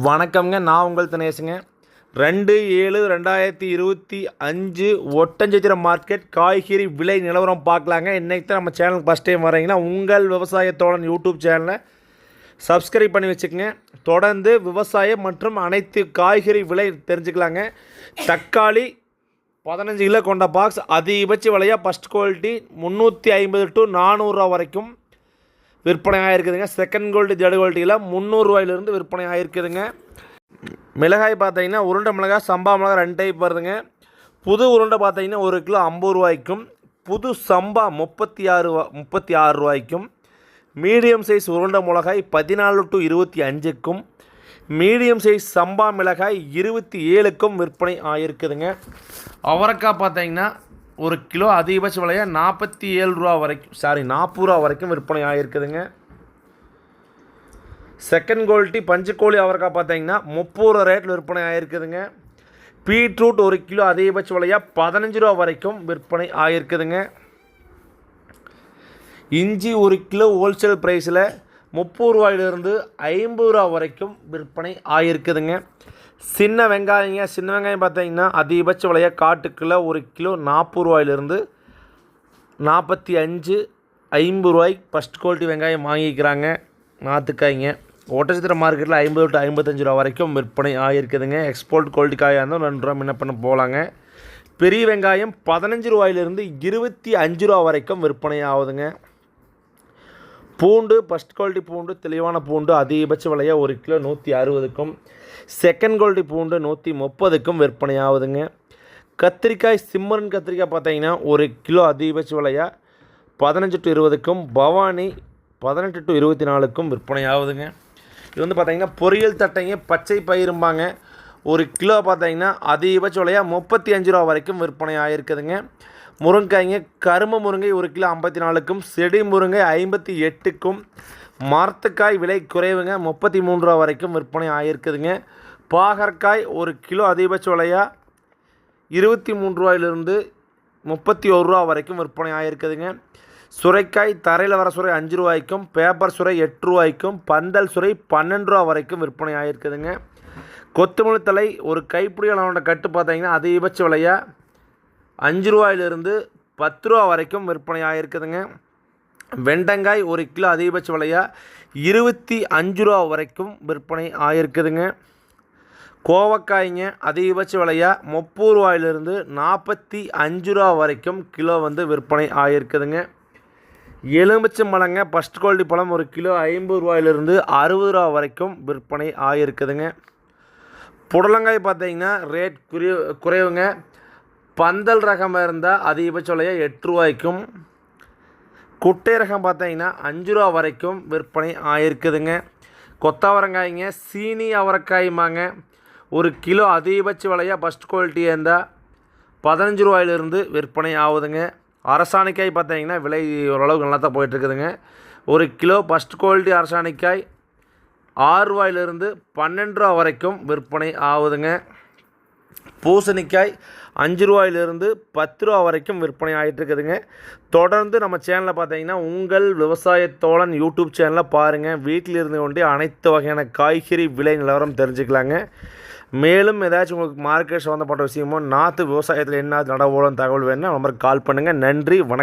வணக்கம்ங்க. நான் உங்கள் தினேசுங்க. ரெண்டு ஏழு ரெண்டாயிரத்தி இருபத்தி அஞ்சு ஒட்டஞ்சத்திரம் மார்க்கெட் காய்கறி விலை நிலவரம் பார்க்கலாங்க. இன்றைக்கி தான் நம்ம சேனலுக்கு ஃபஸ்ட் டைம் வரீங்கன்னா உங்கள் விவசாயத்தோழன் யூடியூப் சேனலை சப்ஸ்கிரைப் பண்ணி வச்சுக்கோங்க. தொடர்ந்து விவசாயம் மற்றும் அனைத்து காய்கறி விலை தெரிஞ்சுக்கலாங்க. தக்காளி பதினஞ்சு கிலோ கொண்ட பாக்ஸ் அதிகபட்ச விலையாக ஃபஸ்ட் குவாலிட்டி முந்நூற்றி ஐம்பது டு நானூறுரூவா வரைக்கும். விற்பனை ஆகிருக்குதுங்க செகண்ட் குவாலிட்டி தேர்ட் குவாலிட்டியில் முந்நூறுரூவாயிலிருந்து விற்பனை ஆகிருக்குதுங்க மிளகாய் பார்த்தீங்கன்னா உருண்டை மிளகாய் சம்பா மிளகாய் ரெண்டு டைப் வருதுங்க. புது உருண்டை பார்த்தீங்கன்னா ஒரு கிலோ ஐம்பது ரூபாய்க்கும் புது சம்பா முப்பத்தி ஆறு முப்பத்தி ஆறு ரூபாய்க்கும் மீடியம் சைஸ் உருண்டை மிளகாய் பதினாலு டு இருபத்தி அஞ்சுக்கும் மீடியம் சைஸ் சம்பா மிளகாய் இருபத்தி ஏழுக்கும் விற்பனை ஆகிருக்குதுங்க அவரைக்காய் பார்த்தீங்கன்னா ஒரு கிலோ அதிகபட்ச விலையாக நாற்பத்தி ஏழு ரூபா வரைக்கும் சாரி நாற்பது ரூபா வரைக்கும் விற்பனை ஆகிருக்குதுங்க செகண்ட் குவாலிட்டி பஞ்சுக்கோழி அவரைக்காய் பார்த்தீங்கன்னா முப்பது ரூபா ரேட்டில் விற்பனை ஆகிருக்குதுங்க பீட்ரூட் ஒரு கிலோ அதிகபட்ச விலையாக பதினஞ்சு ரூபா வரைக்கும் விற்பனை ஆகிருக்குதுங்க இஞ்சி ஒரு கிலோ ஹோல்சேல் ப்ரைஸில் முப்பது ரூபாயிலிருந்து ஐம்பது ரூபா வரைக்கும் விற்பனை ஆகிருக்குதுங்க சின்ன வெங்காயங்க சின்ன வெங்காயம் பார்த்தீங்கன்னா அதிகபட்ச விலையாக காட்டுக்குள்ளே ஒரு கிலோ நாற்பது ரூபாயிலிருந்து நாற்பத்தி அஞ்சு ஐம்பது ரூபாய்க்கு ஃபஸ்ட் குவாலிட்டி வெங்காயம் வாங்கிக்கிறாங்க. நாற்றுக்காய்ங்க ஓட்டச்சித்திர மார்க்கெட்டில் ஐம்பது டு ஐம்பத்தஞ்சு ரூபா வரைக்கும் விற்பனை ஆகிருக்குதுங்க எக்ஸ்போர்ட் குவாலிட்டி காயாக இருந்தால் ரெண்டு ரூபா என்ன பண்ண போகலாங்க. பெரிய வெங்காயம் பதினஞ்சு ரூபாயிலிருந்து இருபத்தி அஞ்சு ரூபா வரைக்கும் விற்பனை ஆகுதுங்க. பூண்டு ஃபஸ்ட் குவாலிட்டி பூண்டு தெளிவான பூண்டு அதிகபட்ச விலையாக ஒரு கிலோ நூற்றி அறுபதுக்கும் செகண்ட் குவாலிட்டி பூண்டு நூற்றி முப்பதுக்கும் விற்பனை ஆகுதுங்க கத்திரிக்காய் சிம்மரன் கத்திரிக்காய் பார்த்தீங்கன்னா ஒரு கிலோ அதிகபட்ச விலையாக பதினஞ்சு டு இருபதுக்கும் பவானி பதினெட்டு டு இருபத்தி நாலுக்கும் விற்பனை ஆகுதுங்க இது வந்து பார்த்தீங்கன்னா பொரியல் தட்டைங்க பச்சை பயிரும்பாங்க. ஒரு கிலோ பார்த்தீங்கன்னா அதிகபட்ச விலையாக முப்பத்தி அஞ்சு ரூபா வரைக்கும் விற்பனை ஆகிருக்குதுங்க முருங்கைக்காய்ங்க கரும்பு முருங்கை ஒரு கிலோ ஐம்பத்தி நாலுக்கும் செடி முருங்கை ஐம்பத்தி எட்டுக்கும் மரத்துக்காய் விலை குறைவுங்க முப்பத்தி மூணு ரூபா வரைக்கும் விற்பனை ஆகிருக்குதுங்க பாகற்காய் ஒரு கிலோ அதிகபட்ச விலையாக இருபத்தி மூணு ரூபாயிலிருந்து முப்பத்தி ஒரு ரூபா வரைக்கும் விற்பனை ஆகிருக்குதுங்க சுரைக்காய் தரையில் வர சுரை அஞ்சு ரூபாய்க்கும் பேப்பர் சுரை எட்டு ரூபாய்க்கும் பந்தல் சுரை பன்னெண்டு ரூபா வரைக்கும் விற்பனை ஆகிருக்குதுங்க கொத்தமல்லி தலை ஒரு கைப்பிடி அளவோட கட்டு பார்த்தீங்கன்னா அதிகபட்ச விலையாக அஞ்சு ரூபாயிலிருந்து பத்து ரூபா வரைக்கும் விற்பனை ஆகிருக்குதுங்க வெண்டங்காய் ஒரு கிலோ அதிகபட்ச விலையாக இருபத்தி அஞ்சு ரூபா வரைக்கும் விற்பனை ஆகிருக்குதுங்க கோவக்காய்ங்க அதிகபட்ச விலையாக முப்பது ரூபாயிலிருந்து நாற்பத்தி அஞ்சு ரூபா வரைக்கும் கிலோ வந்து விற்பனை ஆகிருக்குதுங்க எலுமிச்சம் பழங்க ஃபஸ்ட் குவாலிட்டி பழம் ஒரு கிலோ ஐம்பது ரூபாயிலிருந்து அறுபது ரூபா வரைக்கும் விற்பனை ஆகிருக்குதுங்க புடலங்காய் பார்த்தீங்கன்னா ரேட் குறை குறைவுங்க. பந்தல் ரகம் இருந்தால் அதிகபட்ச விலையாக எட்டு ரூபாய்க்கும் குட்டை ரகம் பார்த்தீங்கன்னா அஞ்சு ரூபா வரைக்கும் விற்பனை ஆகிருக்குதுங்க கொத்தவரங்காய்ங்க சீனி அவரைக்காயுமாங்க ஒரு கிலோ அதிகபட்ச விலையாக ஃபஸ்ட் குவாலிட்டியாக இருந்தால் பதினஞ்சு ரூபாயிலிருந்து விற்பனை ஆகுதுங்க. அரசாணிக்காய் பார்த்தீங்கன்னா விலை ஓரளவுக்கு நல்லா தான் போயிட்டுருக்குதுங்க. ஒரு கிலோ ஃபஸ்ட் குவாலிட்டி அரசாணிக்காய் ஆறு ரூபாயிலிருந்து பன்னெண்டு ரூபா வரைக்கும் விற்பனை ஆகுதுங்க. பூசணிக்காய் அஞ்சு ரூபாயிலிருந்து பத்து ரூபா வரைக்கும் விற்பனை ஆகிட்டு இருக்குதுங்க தொடர்ந்து நம்ம சேனலில் பார்த்தீங்கன்னா உங்கள் விவசாயத்தோழன் யூடியூப் சேனலில் பாருங்கள் வீட்டில் இருந்து கொண்டே அனைத்து வகையான காய்கறி விலை நிலவரம் தெரிஞ்சுக்கலாங்க. மேலும் ஏதாச்சும் உங்களுக்கு மார்க்கெட் சம்மந்தப்பட்ட விஷயமோ நாற்று விவசாயத்தில் என்ன நடவோலம் தகவல் வேணும்னா நம்ம கால் பண்ணுங்கள் நன்றி வணக்கம்.